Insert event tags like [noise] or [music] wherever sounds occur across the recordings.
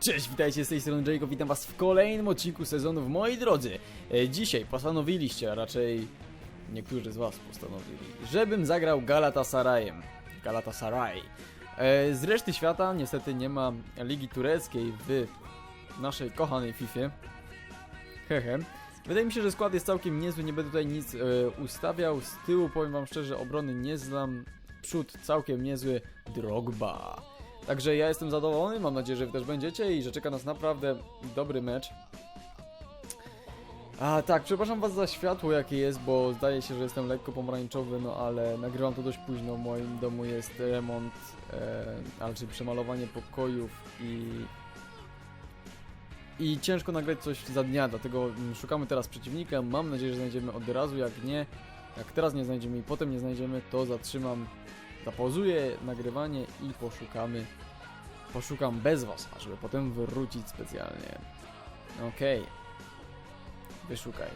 Cześć, witajcie z tej strony Jacob, witam was w kolejnym odcinku sezonu Moi drodzy, e, dzisiaj postanowiliście, a raczej niektórzy z was postanowili, żebym zagrał Galatasarayem. Galatasaray. E, Z reszty świata niestety nie ma Ligi Tureckiej w naszej kochanej Fifie. Hehe. Wydaje mi się, że skład jest całkiem niezły, nie będę tutaj nic e, ustawiał. Z tyłu powiem wam szczerze, obrony nie znam. Przód całkiem niezły. Drogba. Także ja jestem zadowolony, mam nadzieję, że wy też będziecie i że czeka nas naprawdę dobry mecz. A tak, przepraszam was za światło jakie jest, bo zdaje się, że jestem lekko pomarańczowy, no ale nagrywam to dość późno. W moim domu jest remont, e, czyli przemalowanie pokojów i i ciężko nagrać coś za dnia, dlatego mm, szukamy teraz przeciwnika. Mam nadzieję, że znajdziemy od razu. Jak nie, jak teraz nie znajdziemy i potem nie znajdziemy, to zatrzymam, zapauzuję nagrywanie i poszukamy. Poszukam bez was, żeby potem wrócić specjalnie. Okej. Wyszukaj.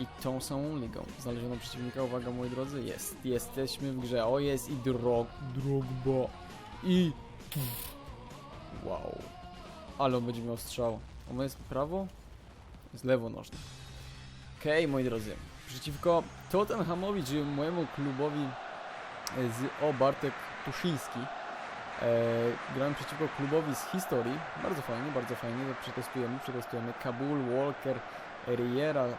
I tą samą ligą. Znaleziono przeciwnika, uwaga moi drodzy, jest. Jesteśmy w grze. O jest i drog, drogba. I... Wow. Ale on będzie miał strzał. On jest prawo? Jest lewonożny. Okej, moi drodzy. Przeciwko Tottenhamowi, czyli mojemu klubowi z O. Bartek Tuszyński. E, grałem przeciwko klubowi z historii. Bardzo fajnie, bardzo fajnie. Przetestujemy, przetestujemy. Kabul, Walker, Riera. Mm,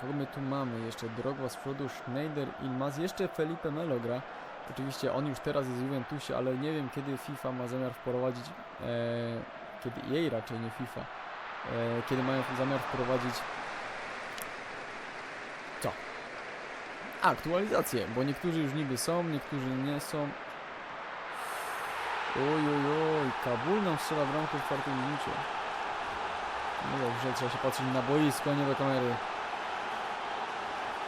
kogo my tu mamy? Jeszcze Drogba z przodu, Schneider, Ilmaz. Jeszcze Felipe Melo gra. Oczywiście on już teraz jest w Juventusie, ale nie wiem kiedy FIFA ma zamiar wprowadzić, e, kiedy jej raczej nie FIFA, e, kiedy mają zamiar wprowadzić Aktualizacje, bo niektórzy już niby są, niektórzy nie są. Oj, oj, oj, Kabul nam strzela bramkę w czwartej minucie. No dobrze, trzeba się patrzeć na boisko, nie do kamery.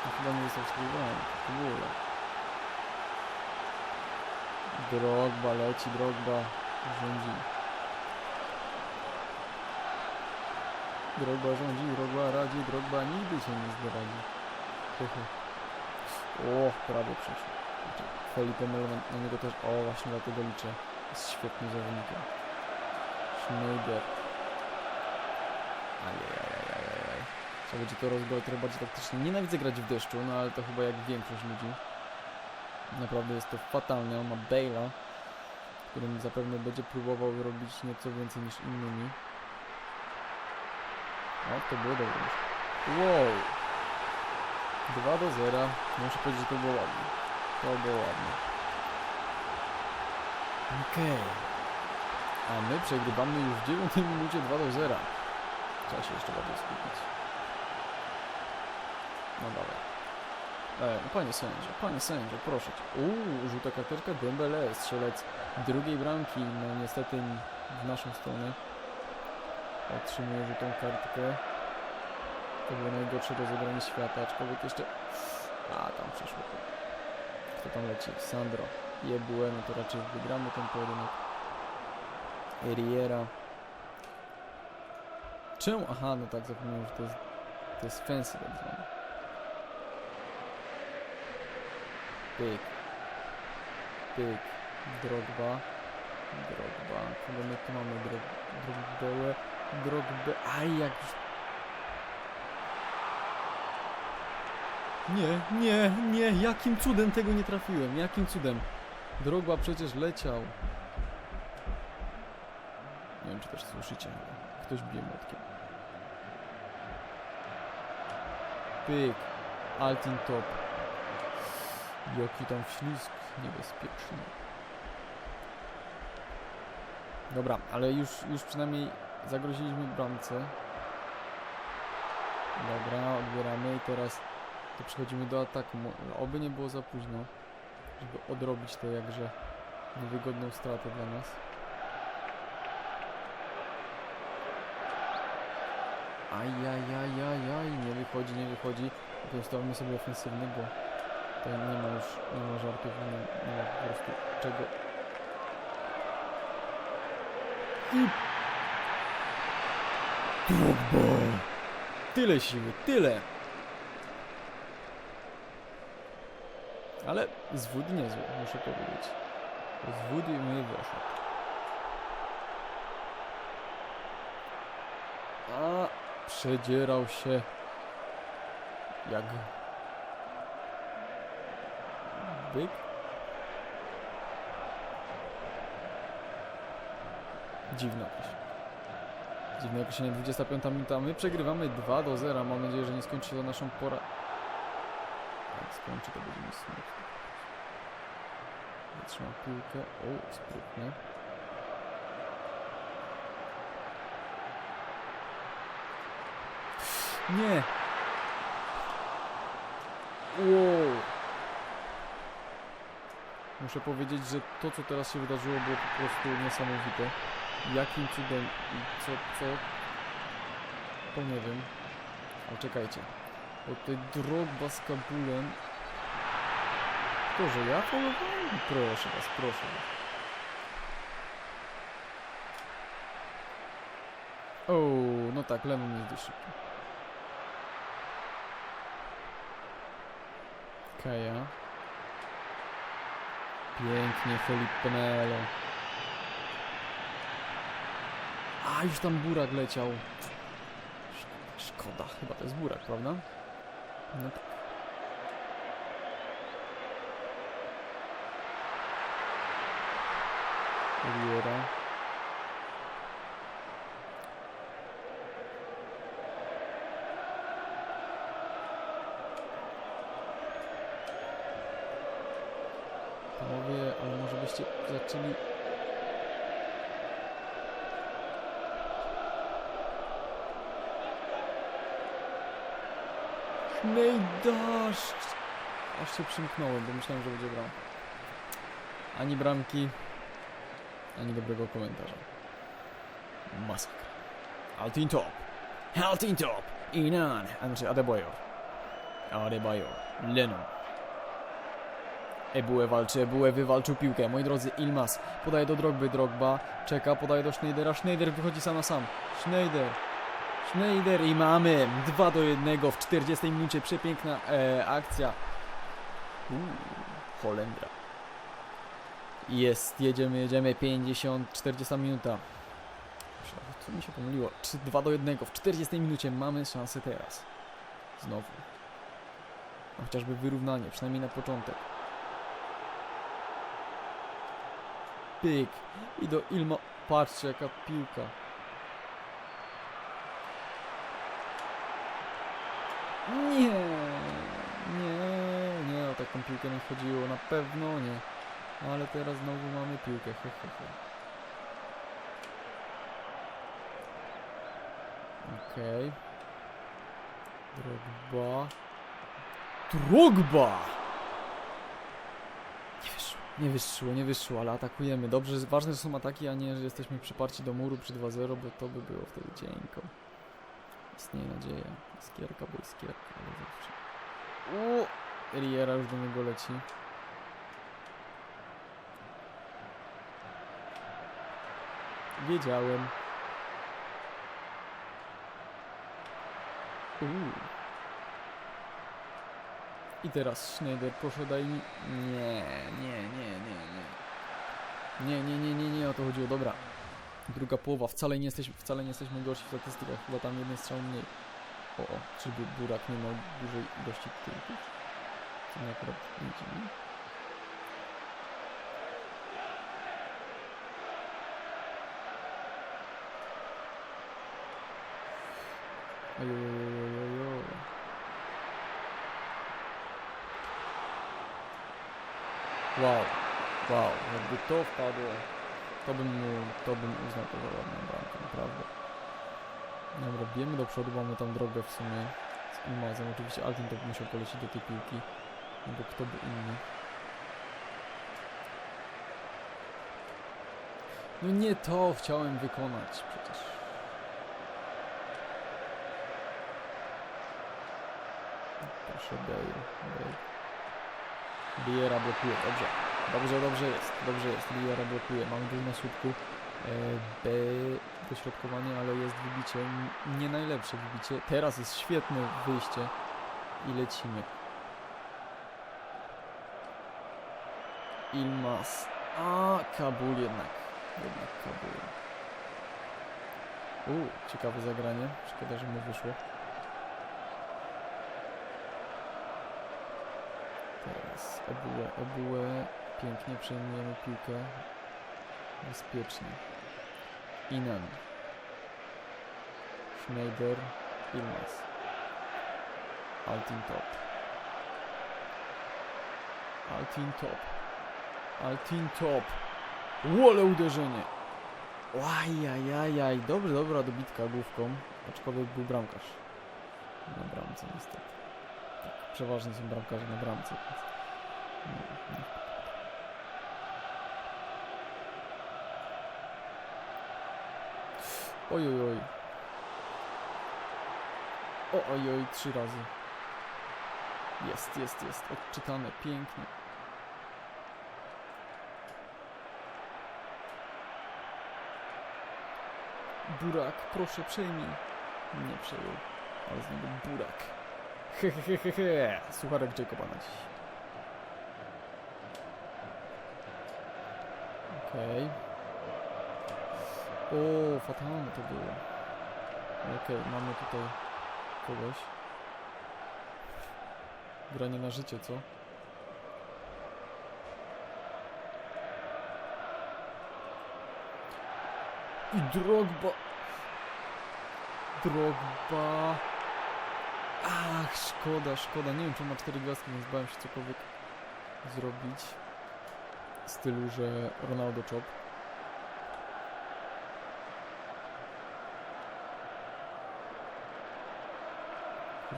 No, chyba nie został spróbowany. Kabul. Drogba leci, Drogba rządzi. Drogba rządzi, Drogba radzi, Drogba nigdy się nie zdradzi. Hehe. O, prawie przeszło. Felipe Melo na niego też, o właśnie dlatego liczę. Jest świetnym zawodnikiem. Schneider. Ajajajajajaj. Trzeba będzie to rozbrać trochę bardziej taktycznie. Nienawidzę grać w deszczu, no ale to chyba jak większość ludzi. Naprawdę jest to fatalne. On ma Bale'a, którym zapewne będzie próbował robić nieco więcej niż innymi. O, to było dobre. Wow! 2 do 0. Muszę powiedzieć, że to było ładnie. To było ładnie. Okej. A my przegrywamy już w 9 minucie 2 do 0. Trzeba się jeszcze bardziej skupić. No dobra. E, panie sędzio, panie sędzio, proszę cię. Uuu, żółta karteczka, Dembele, strzelec drugiej bramki, no niestety w naszą stronę. Otrzymuje żółtą kartkę. To było najgorsze rozegranie świata, aczkolwiek jeszcze... A, tam przeszło. Kto tam leci? Sandro. Jebue, no to raczej wygramy ten pojedynek. Riera. Czemu? Aha, no tak, zapomniałem, że to jest, to jest fancy tak zwany. Pyk. Pyk. Drogba. Drogba. Kogo my tu mamy? Drog, Drogbełę. Drogbe... Aj, jak już... Nie, nie, nie, jakim cudem tego nie trafiłem, jakim cudem? Drogba przecież leciał. Nie wiem, czy też słyszycie, ktoś bije młotkiem. Pyk. Altin top. Jaki tam ślizg niebezpieczny. Dobra, ale już, już przynajmniej zagroziliśmy bramce. Dobra, odbieramy i teraz to przechodzimy do ataku. Oby nie było za późno, żeby odrobić tę jakże niewygodną stratę dla nas. Ajajajajaj, nie wychodzi, nie wychodzi. Postawmy sobie ofensywny, bo to nie ma już, nie ma żartów, nie, nie ma po prostu czego. I... Drogba! Tyle siły, tyle! Ale zwód niezły, muszę powiedzieć. Zwód i mój weszło. A przedzierał się jak byk. Dziwna jakaś. Dziwne określenie, 25 minuta. My przegrywamy 2 do 0. Mam nadzieję, że nie skończy to naszą pora Skończy, to będzie mi smutno. Zatrzymał piłkę. O, sprytnie. Nie! Wow! Muszę powiedzieć, że to co teraz się wydarzyło było po prostu niesamowite. Jakim cudem i co, co... To nie wiem. Ale czekajcie. Bo tutaj Drogba z Kabulem... To, że ja polowałem? Proszę was, proszę was. O, no tak, Lemon jest dość szybki. Kaja. Pięknie, Felipe Melo. A, już tam burak leciał. Szkoda. Chyba to jest burak, prawda? No tak. Riera. Panowie, może byście zaczęli... Knejdasz! Aż się przymknąłem, bo myślałem, że będzie bram. Ani bramki, ani dobrego komentarza. Masakra. Altin top. Altin top. Inan. A znaczy Adebayor. Adebayor. Lennon. Ebue walczy, Ebue wywalczył piłkę. Moi drodzy, Ilmas podaje do Drogby, Drogba czeka, podaje do Schneidera. Schneider wychodzi sam na sam. Schneider. Schneider i mamy 2 do 1 w 40 minucie. Przepiękna e, akcja. Uuu, Holendra. Jest, jedziemy, jedziemy. 50, 40 minuta. Co mi się pomyliło? 3, 2 do 1 w 40 minucie mamy szansę teraz. Znowu. No, chociażby wyrównanie, przynajmniej na początek. Pyk. I do Ilma. Patrzcie, jaka piłka. Nie, nie, nie, o taką piłkę nie chodziło, na pewno nie. Ale teraz znowu mamy piłkę, he, he, he. Okej. Drogba. Drogba! Nie wyszło, nie wyszło, nie wyszło, ale atakujemy. Dobrze, ważne są ataki, a nie, że jesteśmy przyparci do muru przy 2-0, bo to by było wtedy cienko. Istnieje nadzieja. Iskierka, bo iskierka, ale zawsze. U, Riera już do niego leci. Wiedziałem. Uuu. I teraz Schneider, proszę daj mi... Nie, nie, nie, nie, nie. Nie, nie, nie, nie, nie, o to chodziło, dobra. Druga połowa, wcale nie jesteśmy, wcale nie jesteśmy gorsi w statystykach, chyba tam jeden strzał mniej. O, o, czyby Burak nie miał dużej ilości tyłków? Co mnie akurat nie dziwi. Wow, wow, jakby to wpadło, to bym mu, to bym uznał to za ładną bramkę, naprawdę. Dobra, bijemy do przodu, mamy tam drogę w sumie z Ilmazem. Oczywiście Altin to musiał polecieć do tej piłki, no bo kto by inny. No nie to chciałem wykonać przecież. Proszę Bale, Bale. Biera blokuje, dobrze. Dobrze, dobrze jest, dobrze jest. Biera blokuje, mamy dół na słupku. E, B dośrodkowanie, ale jest wybicie. Nie najlepsze wybicie. Teraz jest świetne wyjście i lecimy. Ilmas. A, Kabul jednak. Jednak Kabul. U, ciekawe zagranie. Szkoda, że mu wyszło. Teraz obułę, obułę. Pięknie przejmujemy piłkę. Bezpiecznie. Inan. Schneider. Ilmaz. Altin top. Altin top. Altin top. Łole uderzenie. Łajajajaj. Dobry, dobra dobitka główką. Aczkolwiek był bramkarz. Na bramce niestety. Tak, przeważnie są bramkarze na bramce. Więc... Oj, oj, oj. O, oj, oj, trzy razy. Jest, jest, jest. Odczytane pięknie. Burak, proszę przejmij. Nie przejął, ale z niego burak. Hehehehe. Sucharek Jacoba na dziś. Okej. O, fatalne to było. Okej, mamy tutaj kogoś. Granie na życie, co? I Drogba. Drogba. Ach, szkoda, szkoda. Nie wiem, czy ma cztery gwiazdki, więc bałem się cokolwiek zrobić. W stylu, że Ronaldo chop.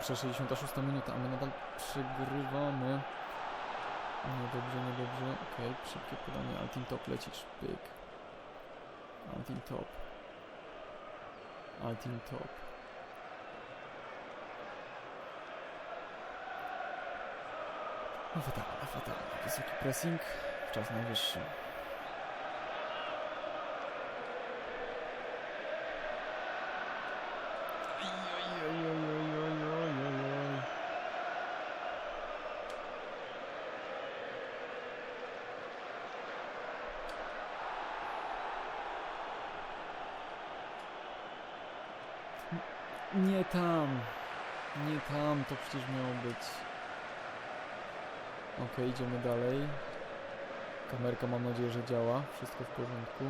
Pierwsza 66 minuta, a my nadal przegrywamy. Niedobrze, niedobrze. Okej, szybkie podanie. Altin top lecisz. Pyk. Altin top. Altin top. No fatalne, fatalne. Wysoki pressing. Czas najwyższy. Oj, oj, oj, oj, oj, oj, oj, oj. N- Nie tam. Nie tam, to przecież miało być. Okej, idziemy dalej. Kamerka mam nadzieję, że działa. Wszystko w porządku.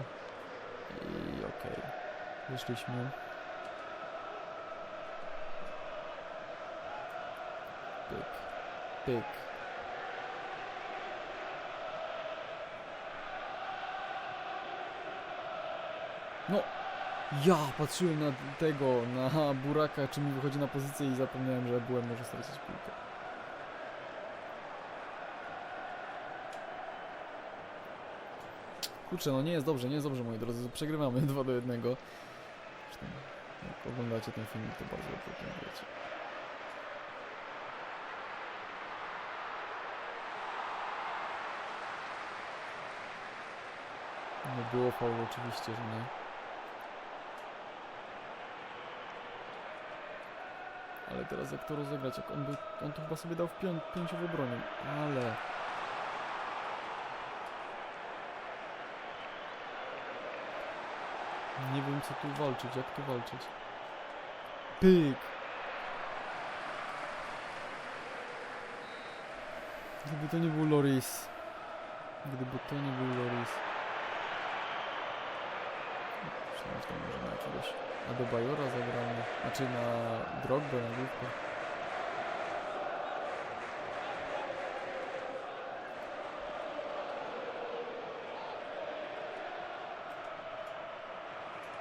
I okej. Wyszliśmy. Pyk. Pyk. No! Ja patrzyłem na tego, na buraka, czy mi wychodzi na pozycję i zapomniałem, że byłem może stracić piłkę. Kurczę, no nie jest dobrze, nie jest dobrze moi drodzy, przegrywamy [laughs] 2 do 1. Zresztą, jak oglądacie ten filmik, to bardzo dobrze o wiecie. Nie było faulu oczywiście, że nie. Ale teraz jak to rozegrać, jak on by, on to chyba sobie dał w pią, pięciu w obronie, ale... Nie wiem co tu walczyć, jak tu walczyć. Pyk! Gdyby to nie był Loris. Gdyby to nie był Loris. Myślałem, że to może na jakiegoś Adebayora zagramy. Znaczy na Drogbę, na główkę.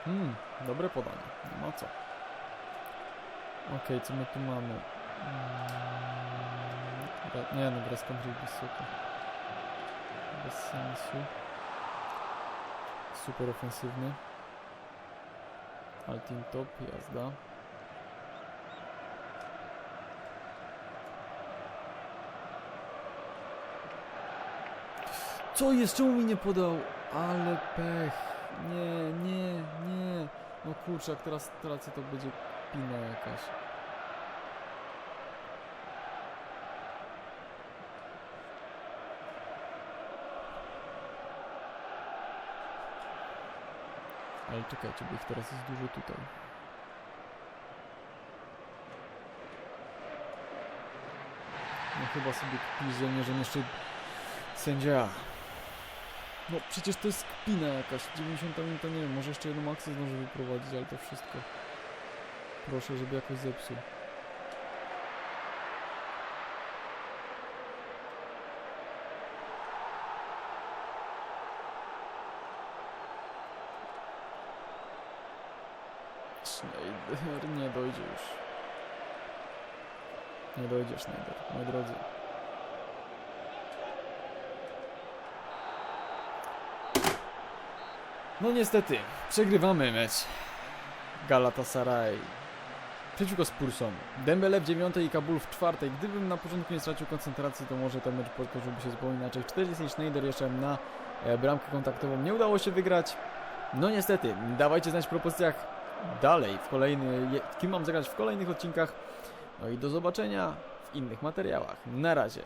Hmm, dobre podanie. Nie ma co. Okej, co my tu mamy? Mm, gra- nie no, z Cambridge bez. Bez sensu. Super ofensywny. Altin top, jazda. Co jest? Czemu mi nie podał? Ale pech. Nie, nie, nie. No kurczak, teraz tracę to będzie pina jakaś. Ale czekajcie, bo ich teraz jest dużo tutaj. No chyba sobie kpi żołnierzem jeszcze sędzia. No przecież to jest kpina jakaś. 90 minuta nie wiem, może jeszcze jedną akcję zdąży wyprowadzić, ale to wszystko. Proszę, żeby jakoś zepsuł. Schneider nie dojdzie już. Nie dojdzie Schneider, moi drodzy. No niestety, przegrywamy mecz. Galatasaray przeciwko Spursom. Dembele w dziewiątej i Kabul w czwartej. Gdybym na początku nie stracił koncentracji, to może ten mecz potoczyłby się zupełnie inaczej. 40 Schneider jeszcze na e, bramkę kontaktową nie udało się wygrać. No niestety, dawajcie znać w propozycjach dalej, w kolejny, kim mam zagrać w kolejnych odcinkach. No i do zobaczenia w innych materiałach. Na razie.